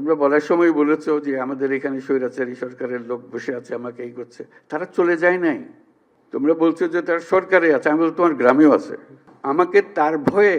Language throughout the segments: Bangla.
তোমরা বলার সময় বলেছ যে আমাদের এখানে স্বৈরাচারী সরকারের লোক বসে আছে, আমাকে এই করছে। তারা চলে যায় নাই। তোমরা বলছো যে তার সরকারে আছে, আমি বলছি তোমার গ্রামেও আছে। আমাকে তার ভয়ে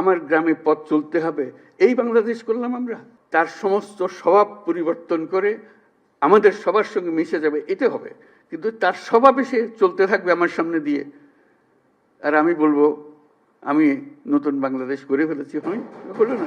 আমার গ্রামে পথ চলতে হবে, এই বাংলাদেশ করলাম আমরা। তার সমস্ত স্বভাব পরিবর্তন করে আমাদের সবার সঙ্গে মিশে যাবে, এতে হবে। কিন্তু তার স্বভাবে সে চলতে থাকবে আমার সামনে দিয়ে। আর আমি বলব, আমি নতুন বাংলাদেশ করে ফেলেছি হয় হলো না।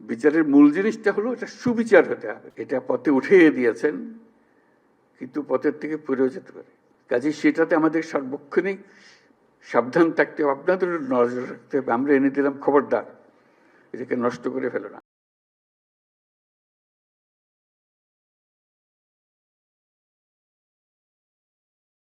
বিচারের মূল জিনিসটা হলো এটা সুবিচার হতে হবে। এটা পথে উঠিয়ে দিয়েছেন, কিন্তু পথের থেকে পড়েও যেতে পারে। কাজে সেটাতে আমাদের সার্বক্ষণিক সাবধান থাকতে হবে, আপনাদের নজর রাখতে হবে। আমরা এনে দিলাম খবরদার, এটাকে নষ্ট করে ফেলো না।